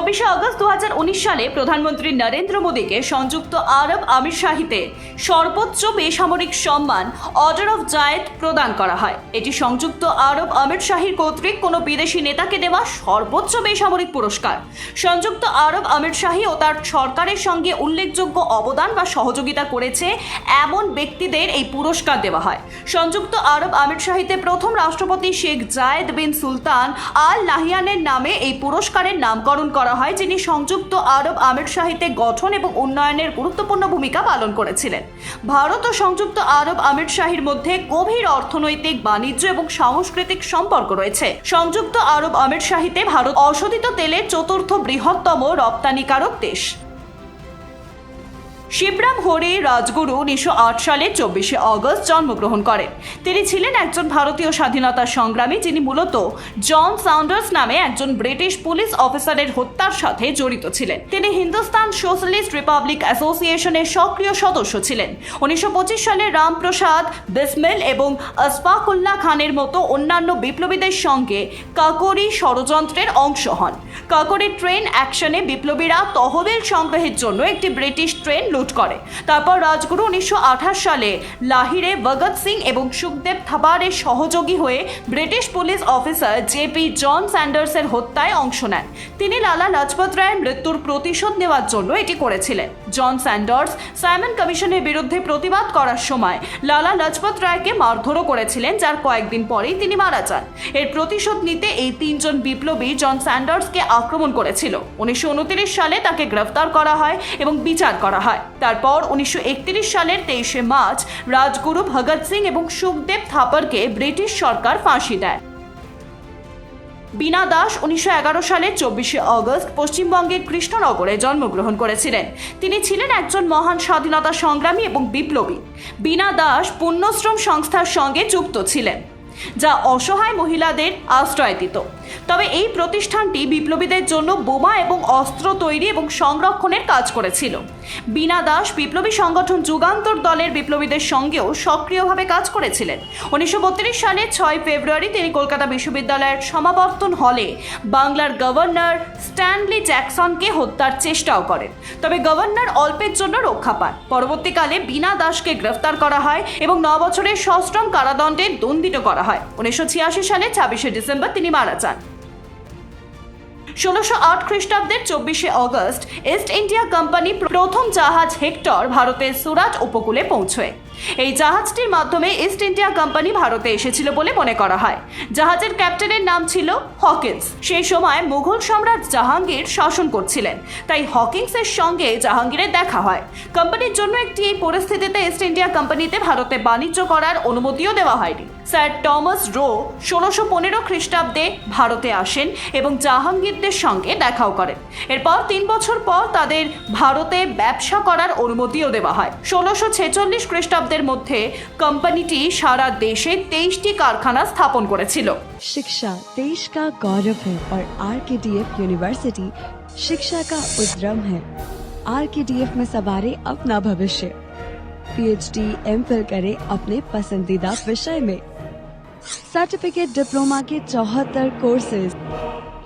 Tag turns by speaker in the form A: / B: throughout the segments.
A: চব্বিশে আগস্ট দু সালে প্রধানমন্ত্রী নরেন্দ্র মোদীকে সংযুক্ত আরব আমির শাহিতে সর্বোচ্চ বেসামরিক সম্মান অর্ডার অফ জায়েদ প্রদান করা হয়। এটি সংযুক্ত আরব আমির শাহির কর্তৃক কোনো বিদেশি নেতাকে দেওয়া সর্বোচ্চ বেসামরিক পুরস্কার। সংযুক্ত আরব আমির শাহী ও তার সরকারের সঙ্গে উল্লেখযোগ্য অবদান বা সহযোগিতা করেছে এমন ব্যক্তিদের এই পুরস্কার দেওয়া হয়। সংযুক্ত আরব আমির শাহিতে প্রথম রাষ্ট্রপতি শেখ জায়েদ বিন সুলতান আল নাহিয়ানের নামে এই পুরস্কারের নামকরণ করা হয়, যিনি সংযুক্ত আরব আমির শাহিতে গঠন এবং উন্নয়নের গুরুত্বপূর্ণ ভূমিকা পালন করেছিলেন। ভারত ও সংযুক্ত আরব আমির শাহির মধ্যে গভীর অর্থনৈতিক, বাণিজ্য এবং সাংস্কৃতিক সম্পর্ক রয়েছে। সংযুক্ত আরব আমির শাহিতে ভারত অশোধিত তেলের চতুর্থ বৃহত্তম রপ্তানিকারক দেশ। শিবরাম হরি রাজগুরু উনিশশো আট সালে চব্বিশে অগস্ট জন্মগ্রহণ করেন। তিনি ছিলেন একজন ভারতীয় স্বাধীনতা সংগ্রামী যিনি মূলত জন সাউন্ডার্স নামে একজন ব্রিটিশ পুলিশ অফিসারের হত্যার সাথে জড়িত ছিলেন। তিনি হিন্দুস্তান সোশ্যালিস্ট রিপাবলিক অ্যাসোসিয়েশনের সক্রিয় সদস্য ছিলেন। উনিশশো পঁচিশ সালে রামপ্রসাদ, বিসমিল এবং আসফাকুল্লাহ খানের মতো অন্যান্য বিপ্লবীদের সঙ্গে কাকরি ষড়যন্ত্রের অংশ হন। কাকরি ট্রেন অ্যাকশনে বিপ্লবীরা তহবিল সংগ্রহের জন্য একটি ব্রিটিশ ট্রেন লুট করে। তারপর রাজগুরু উনিশশো আঠাশ সালে লাহিরে ভগৎ সিং এবং সুখদেব থাবারের সহযোগী হয়ে British police officer JP John স্যান্ডার্সের হত্যায় অংশ নেন। তিনি লালা লাজপত রায়ের মৃত্যুর প্রতিশোধ নেওয়ার জন্য এটি করেছিলেন। জন স্যান্ডার্স সাইমন কমিশনের বিরুদ্ধে প্রতিবাদ করার সময় লালা লাজপত রায়কে মারধরও করেছিলেন, যার কয়েকদিন পরেই তিনি মারা যান। এর প্রতিশোধ নিতে এই তিনজন বিপ্লবী জন স্যান্ডার্সকে আক্রমণ করেছিল। উনিশশো উনত্রিশ সালে তাকে গ্রেফতার করা হয় এবং বিচার করা হয়। তারপর উনিশশো সালের তেইশে মার্চ রাজগুরু ভগৎ সিং এবং সুখদেব থাপারকে ব্রিটিশ সরকার ফাঁসি দেয়। বীণা দাস উনিশশো সালের চব্বিশে অগস্ট পশ্চিমবঙ্গের কৃষ্ণনগরে জন্মগ্রহণ করেছিলেন। তিনি ছিলেন একজন মহান স্বাধীনতা সংগ্রামী এবং বিপ্লবী। বীণা দাস পুণ্যশ্রম সংস্থার সঙ্গে যুক্ত ছিলেন, যা অসহায় মহিলাদের আশ্রয় দিত। তবে এই প্রতিষ্ঠানটি বিপ্লবীদের জন্য বোমা এবং অস্ত্র তৈরি এবং সংরক্ষণের কাজ করেছিল। বিনা দাস বিপ্লবী সংগঠন যুগান্তর দলের বিপ্লবীদের সঙ্গেও সক্রিয়ভাবে কাজ করেছিলেন। উনিশশো সালে ছয় ফেব্রুয়ারি তিনি কলকাতা বিশ্ববিদ্যালয়ের সমাবর্তন হলে বাংলার গভর্নর স্ট্যানলি জ্যাকসনকে হত্যার চেষ্টাও করেন। তবে গভর্নর অল্পের জন্য রক্ষা পান। পরবর্তীকালে বিনা দাসকে গ্রেফতার করা হয় এবং ন বছরের সশ্রম কারাদণ্ডে দণ্ডিত করা হয়। উনিশশো ছিয়াশি সালে ছাব্বিশে ডিসেম্বর তিনি মারা যান। ষোলোশো আট খ্রিস্টাব্দের চব্বিশে অগস্ট ইস্ট ইন্ডিয়া কোম্পানি প্রথম জাহাজ হেক্টর ভারতের সুরাট উপকূলে পৌঁছয়। এই জাহাজটির মাধ্যমে ইস্ট ইন্ডিয়া কোম্পানি ভারতে এসেছিল বলে মনে করা হয়। জাহাজের ক্যাপ্টেনের নাম ছিল হকিন্স। সেই সময় মুঘল সম্রাট জাহাঙ্গীর শাসন করছিলেন। তাই হকিন্সের সঙ্গে জাহাঙ্গীরের দেখা হয়। কোম্পানির জন্য একটি এই পরিস্থিতিতে ইস্ট ইন্ডিয়া কোম্পানিতে ভারতে বাণিজ্য করার অনুমতিও দেওয়া হয়নি। স্যার টমাস রো ষোলোশো পনেরো খ্রিস্টাব্দে ভারতে আসেন এবং জাহাঙ্গীরদের সঙ্গে দেখাও করেন এরপর তিন বছর পর তাদের ভারতে ব্যবসা করার অনুমতিও দেওয়া হয় ষোলোশো ছেচল্লিশ খ্রিস্টাব্দের মধ্যে কোম্পানিটি সারা দেশে তেইশটি কারখানা স্থাপন করেছিল
B: शिक्षा देश का गौरव है और are K D F university शिक्षा का उद्रम है आर के डी एफ में सवारे अपना भविष्य पीएचडी एम फिल करे अपने पसंदीदा विषय में सर्टिफिकेट डिप्लोमा के चौहत्तर courses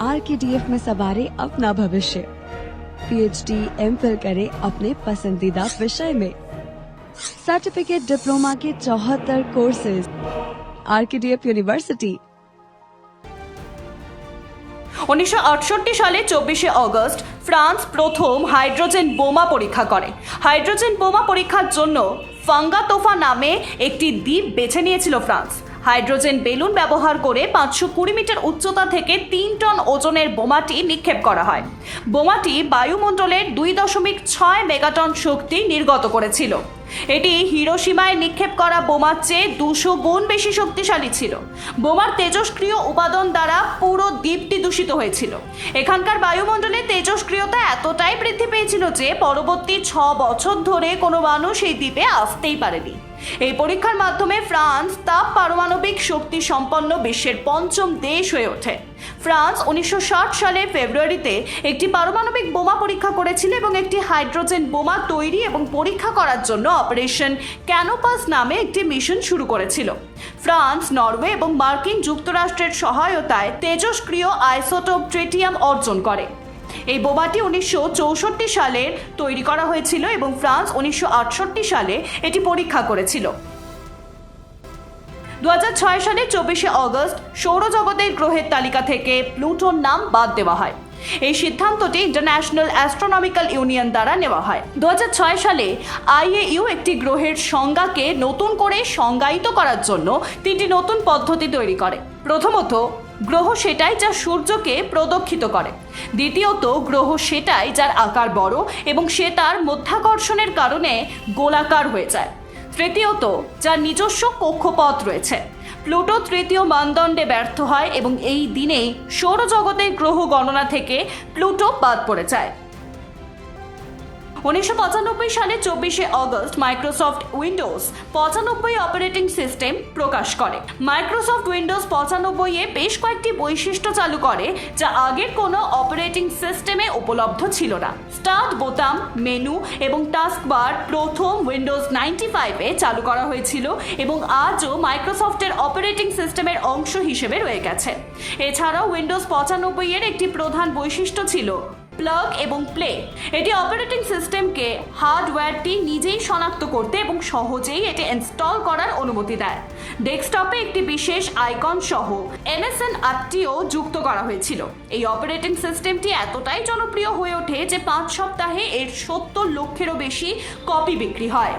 B: R K D F में सवारे अपना भविष्य पीएचडी एम फिल करे अपने पसंदीदा विषय में सर्टिफिकेट डिप्लोमा के चौहत्तर courses R K D F university
A: উনিশশো আটষট্টি সালে চব্বিশে অগস্ট ফ্রান্স প্রথম হাইড্রোজেন বোমা পরীক্ষা করে হাইড্রোজেন বোমা পরীক্ষার জন্য ফাঙ্গাতোফা নামে একটি দ্বীপ বেছে নিয়েছিল ফ্রান্স হাইড্রোজেন বেলুন ব্যবহার করে পাঁচশো কুড়ি মিটার উচ্চতা থেকে তিন টন ওজনের বোমাটি নিক্ষেপ করা হয়। বোমাটি বায়ুমণ্ডলের দুই দশমিক ছয় মেগাটন শক্তি নির্গত করেছিল। এটি হিরোসীমায় নিক্ষেপ করা বোমার চেয়ে দুশো গুণ বেশি শক্তিশালী ছিল। বোমার তেজস্ক্রিয় উপাদান দ্বারা পুরো দ্বীপটি দূষিত হয়েছিল। এখানকার বায়ুমণ্ডলে তেজস্ক্রিয়তা এতটাই বৃদ্ধি পেয়েছিল যে পরবর্তী ছ বছর ধরে কোনো মানুষ এই দ্বীপে আসতেই পারেনি। এই পরীক্ষার মাধ্যমে ফ্রান্স তাপ পারমাণবিক শক্তি সম্পন্ন বিশ্বের পঞ্চম দেশ হয়ে ওঠে। ফ্রান্স উনিশশো ষাট সালে ফেব্রুয়ারিতে একটি পারমাণবিক বোমা পরীক্ষা করেছিল এবং একটি হাইড্রোজেন বোমা তৈরি এবং পরীক্ষা করার জন্য অপারেশন ক্যানোপাস নামে একটি মিশন শুরু করেছিল। ফ্রান্স, নরওয়ে এবং মার্কিন যুক্তরাষ্ট্রের সহায়তায় তেজস্ক্রিয় আইসোটোপ ট্রেটিয়াম অর্জন করে। এই বোমাটি উনিশশো চৌষট্টি সালের তৈরি করা হয়েছিল এবং ফ্রান্স উনিশশো আটষট্টি সালে এটি পরীক্ষা করেছিল। দু হাজার ছয় সালে চব্বিশে অগস্ট সৌরজগতের গ্রহের তালিকা থেকে প্লুটোর নাম বাদ দেওয়া হয়। এই সিদ্ধান্তটি ইন্টারন্যাশনাল অ্যাস্ট্রোনমিক্যাল ইউনিয়ন দ্বারা নেওয়া হয়। দু হাজার ছয় সালে আইএইউ একটি গ্রহের সংজ্ঞাকে নতুন করে সংজ্ঞায়িত করার জন্য তিনটি নতুন পদ্ধতি তৈরি করে। প্রথমত গ্রহ সেটাই যা সূর্যকে প্রদক্ষিত করে। দ্বিতীয়ত, গ্রহ সেটাই যার আকার বড় এবং সে তার মধ্যাকর্ষণের কারণে গোলাকার হয়ে যায়। তৃতীয়ত, যার নিজস্ব কক্ষপথ রয়েছে। প্লুটো তৃতীয় মানদণ্ডে ব্যর্থ হয় এবং এই দিনেই সৌরজগতের গ্রহ গণনা থেকে প্লুটো বাদ পড়ে যায়। উনিশশো পঁচানব্বই সালে চব্বিশে অগস্ট মাইক্রোসফট উইন্ডোজ পঁচানব্বই অপারেটিং সিস্টেম প্রকাশ করে। মাইক্রোসফট উইন্ডোজ পঁচানব্বই এ বেশ কয়েকটি বৈশিষ্ট্য চালু করে, যা আগের কোনো অপারেটিং সিস্টেমে উপলব্ধ ছিল না। স্টার্ট বোতাম, মেনু এবং টাস্কবার প্রথম উইন্ডোজ নাইনটি ফাইভে চালু করা হয়েছিল এবং আজও মাইক্রোসফটের অপারেটিং সিস্টেমের অংশ হিসেবে রয়ে গেছে। এছাড়াও উইন্ডোজ পঁচানব্বই এর একটি প্রধান বৈশিষ্ট্য ছিল প্লাগ এবং প্লে। এটি অপারেটিং সিস্টেমকে হার্ডওয়্যারটি নিজেই শনাক্ত করতে এবং সহজেই এটি ইনস্টল করার অনুমতি দেয়। ডেস্কটপে একটি বিশেষ আইকন সহ এমএসএন অ্যাপটিও যুক্ত করা হয়েছিল। এই অপারেটিং সিস্টেমটি এতটাই জনপ্রিয় হয়ে ওঠে যে পাঁচ সপ্তাহে এর সত্তর লক্ষেরও বেশি কপি বিক্রি হয়।